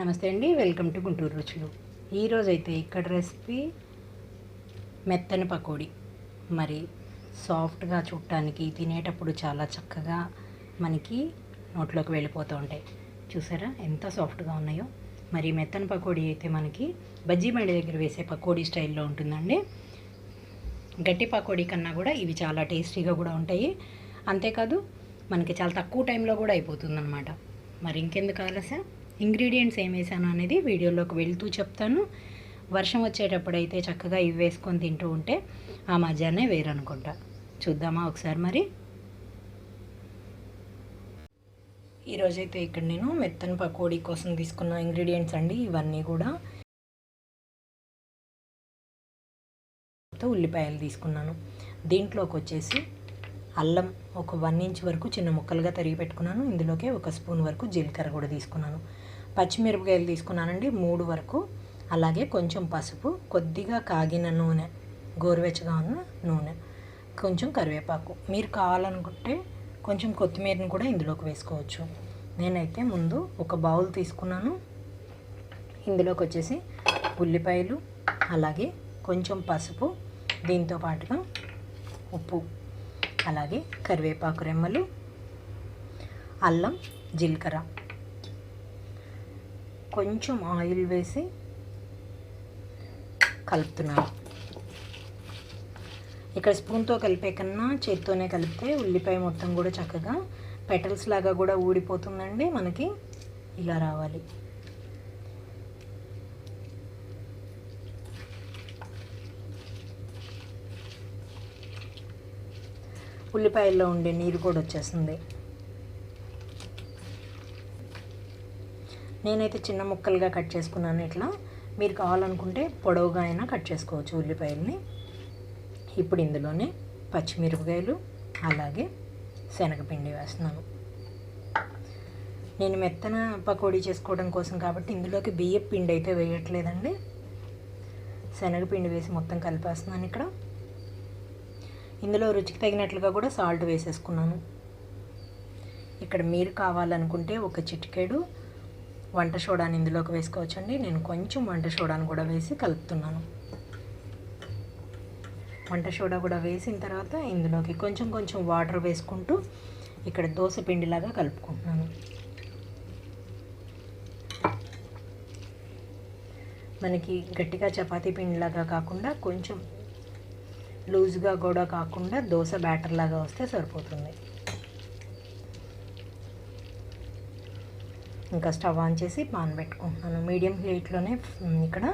నమస్తే అండి welcome to Guntur రుచులు. ఈరోజు అయితే ఇక్కడ రెసిపీ మెత్తని పకోడీ. మరి సాఫ్ట్గా చూడటానికి తినేటప్పుడు చాలా చక్కగా మనకి నోట్లోకి వెళ్ళిపోతూ ఉంటాయి. చూసారా ఎంత సాఫ్ట్గా ఉన్నాయో. మరి మెత్తని పకోడీ అయితే మనకి బజ్జీ బండి దగ్గర వేసే పకోడీ స్టైల్లో ఉంటుందండి. గట్టి పకోడీ కన్నా కూడా ఇవి చాలా టేస్టీగా కూడా ఉంటాయి. అంతేకాదు మనకి చాలా తక్కువ టైంలో కూడా అయిపోతుంది మరి ఇంకెందుకు ఆలస్యం? ఇంగ్రీడియంట్స్ ఏం వేసాను అనేది వీడియోలోకి వెళ్తూ చెప్తాను. వర్షం వచ్చేటప్పుడు అయితే చక్కగా ఇవి వేసుకొని తింటూ ఉంటే ఆ మజానే వేరనుకుంటా. చూద్దామా ఒకసారి మరి? ఈరోజైతే ఇక్కడ నేను మెత్తని పకోడీ కోసం తీసుకున్న ఇంగ్రీడియంట్స్ అండి. ఇవన్నీ కూడా ఉల్లిపాయలు తీసుకున్నాను. దీంట్లోకి వచ్చేసి అల్లం ఒక వన్ ఇంచ్ వరకు చిన్న ముక్కలుగా తరిగి పెట్టుకున్నాను. ఇందులోకే ఒక స్పూన్ వరకు జీలకర్ర కూడా తీసుకున్నాను. పచ్చిమిరపకాయలు తీసుకున్నానండి మూడు వరకు. అలాగే కొంచెం పసుపు కొద్దిగా కాగిన నూనె గోరువెచ్చగా ఉన్న నూనె కొంచెం కరివేపాకు. మీరు కావాలనుకుంటే కొంచెం కొత్తిమీరని కూడా ఇందులోకి వేసుకోవచ్చు. నేనైతే ముందు ఒక బౌల్ తీసుకున్నాను. ఇందులోకి వచ్చేసి ఉల్లిపాయలు అలాగే కొంచెం పసుపు దీంతో పాటుగా ఉప్పు అలాగే కరివేపాకు రెమ్మలు అల్లం జీలకర్ర. కొంచెం ఆయిల్ వేసి కలుపుతున్నాను. ఇక్కడ స్పూన్తో కలిపే కన్నా చేత్తోనే కలిపితే ఉల్లిపాయ మొత్తం కూడా చక్కగా పెటల్స్ లాగా కూడా ఊడిపోతుందండి. మనకి ఇలా రావాలి. ఉల్లిపాయల్లో ఉండే నీరు కూడా వచ్చేస్తుంది. నేనైతే చిన్న ముక్కలుగా కట్ చేసుకున్నాను ఇట్లా. మీరు కావాలనుకుంటే పొడవుగా అయినా కట్ చేసుకోవచ్చు ఉల్లిపాయల్ని. ఇప్పుడు ఇందులోనే పచ్చిమిరపకాయలు అలాగే శనగపిండి వేస్తున్నాను. నేను మెత్తన పకోడీ చేసుకోవడం కోసం కాబట్టి ఇందులోకి బియ్యం పిండి అయితే వేయట్లేదండి. శనగపిండి వేసి మొత్తం కలిపేస్తున్నాను ఇక్కడ. ఇందులో రుచికి తగినట్లుగా కూడా సాల్ట్ వేసేసుకున్నాను. ఇక్కడ మీరు కావాలనుకుంటే ఒక చిటికెడు వంట సోడాని ఇందులోకి వేసుకోవచ్చండి. నేను కొంచెం వంట సోడాని కూడా వేసి కలుపుతున్నాను. వంట సోడా కూడా వేసిన తర్వాత ఇందులోకి కొంచెం కొంచెం వాటర్ వేసుకుంటూ ఇక్కడ దోశ పిండిలాగా కలుపుకుంటున్నాను. మనకి గట్టిగా చపాతీ పిండిలాగా కాకుండా కొంచెం లూజ్గా కూడా కాకుండా దోశ బ్యాటర్ లాగా వస్తే సరిపోతుంది. ఇంకా స్టవ్ ఆన్ చేసి పాన్ పెట్టుకుంటున్నాను. మీడియం హీట్లోనే ఇక్కడ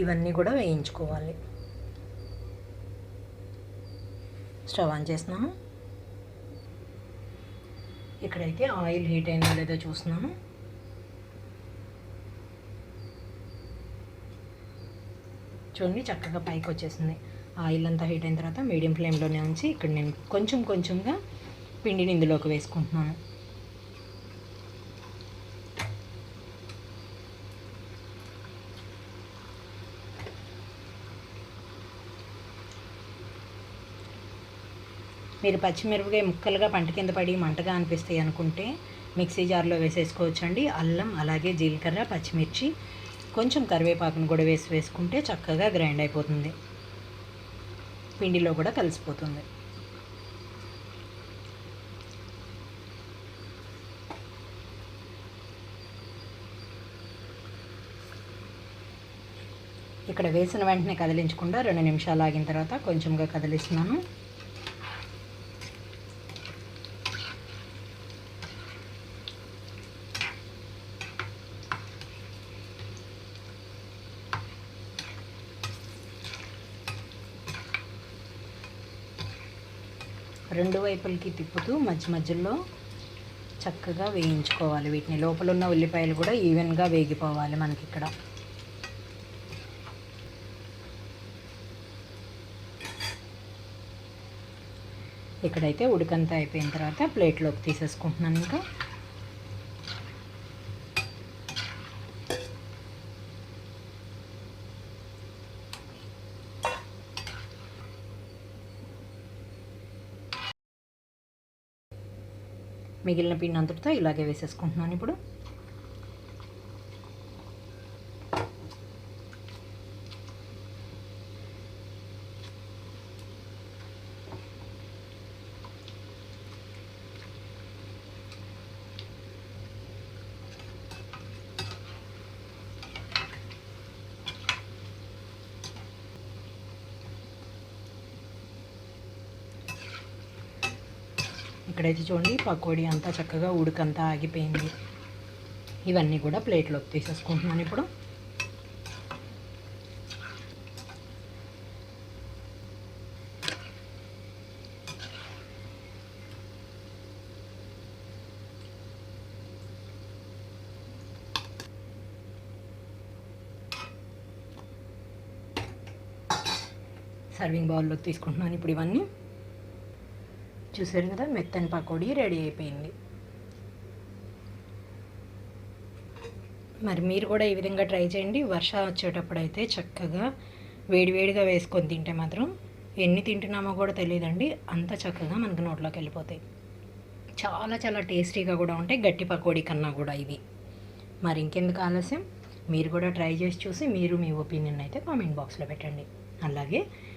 ఇవన్నీ కూడా వేయించుకోవాలి. స్టవ్ ఆన్ చేస్తున్నాను. ఇక్కడైతే ఆయిల్ హీట్ అయిందో లేదో చూస్తున్నాను. చూడండి చక్కగా పైకి వచ్చేసింది. ఆయిల్ అంతా హీట్ అయిన తర్వాత మీడియం ఫ్లేమ్లోనే ఉంచి ఇక్కడ నేను కొంచెం కొంచెంగా పిండిని ఇందులోకి వేసుకుంటున్నాను. మీరు పచ్చిమిరపకాయ ముక్కలుగా పంట కింద పడి మంటగా అనిపిస్తాయి అనుకుంటే మిక్సీ జార్లో వేసేసుకోవచ్చండి. అల్లం అలాగే జీలకర్ర పచ్చిమిర్చి కొంచెం కరివేపాకును కూడా వేసి వేసుకుంటే చక్కగా గ్రైండ్ అయిపోతుంది. పిండిలో కూడా కలిసిపోతుంది. ఇక్కడ వేసిన వెంటనే కదిలించకుండా రెండు నిమిషాలు ఆగిన తర్వాత కొంచెంగా కదిలిస్తున్నాను. రెండు వైపులకి తిప్పుతూ మధ్య మధ్యలో చక్కగా వేయించుకోవాలి వీటిని. లోపల ఉన్న ఉల్లిపాయలు కూడా ఈవెన్గా వేగిపోవాలి మనకి ఇక్కడ ఇక్కడైతే ఉడికంతా అయిపోయిన తర్వాత ప్లేట్లోకి తీసేసుకుంటున్నాను ఇంకా. మిగిలిన పిండి అంతటితో ఇలాగే వేసేసుకుంటున్నాను ఇప్పుడు. ఇక్కడైతే చూడండి పకోడీ అంతా చక్కగా ఉడకంతా ఆగిపోయింది. ఇవన్నీ కూడా ప్లేట్లోకి తీసేసుకుంటున్నాను ఇప్పుడు. సర్వింగ్ బౌల్లోకి తీసుకుంటున్నాను ఇప్పుడు ఇవన్నీ. చూసారు కదా మెత్తని పకోడీ రెడీ అయిపోయింది. మరి మీరు కూడా ఈ విధంగా ట్రై చేయండి. వర్షం వచ్చేటప్పుడు అయితే చక్కగా వేడివేడిగా వేసుకొని తింటే మాత్రం ఎన్ని తింటున్నామో కూడా తెలియదండి. అంత చక్కగా మనకు నోట్లోకి వెళ్ళిపోతాయి. చాలా చాలా టేస్టీగా కూడా ఉంటాయి. గట్టి పకోడీ కన్నా కూడా ఇవి. మరి ఇంకెందుకు ఆలస్యం? మీరు కూడా ట్రై చేసి చూసి మీరు మీ ఒపీనియన్ అయితే కామెంట్ బాక్స్లో పెట్టండి. అలాగే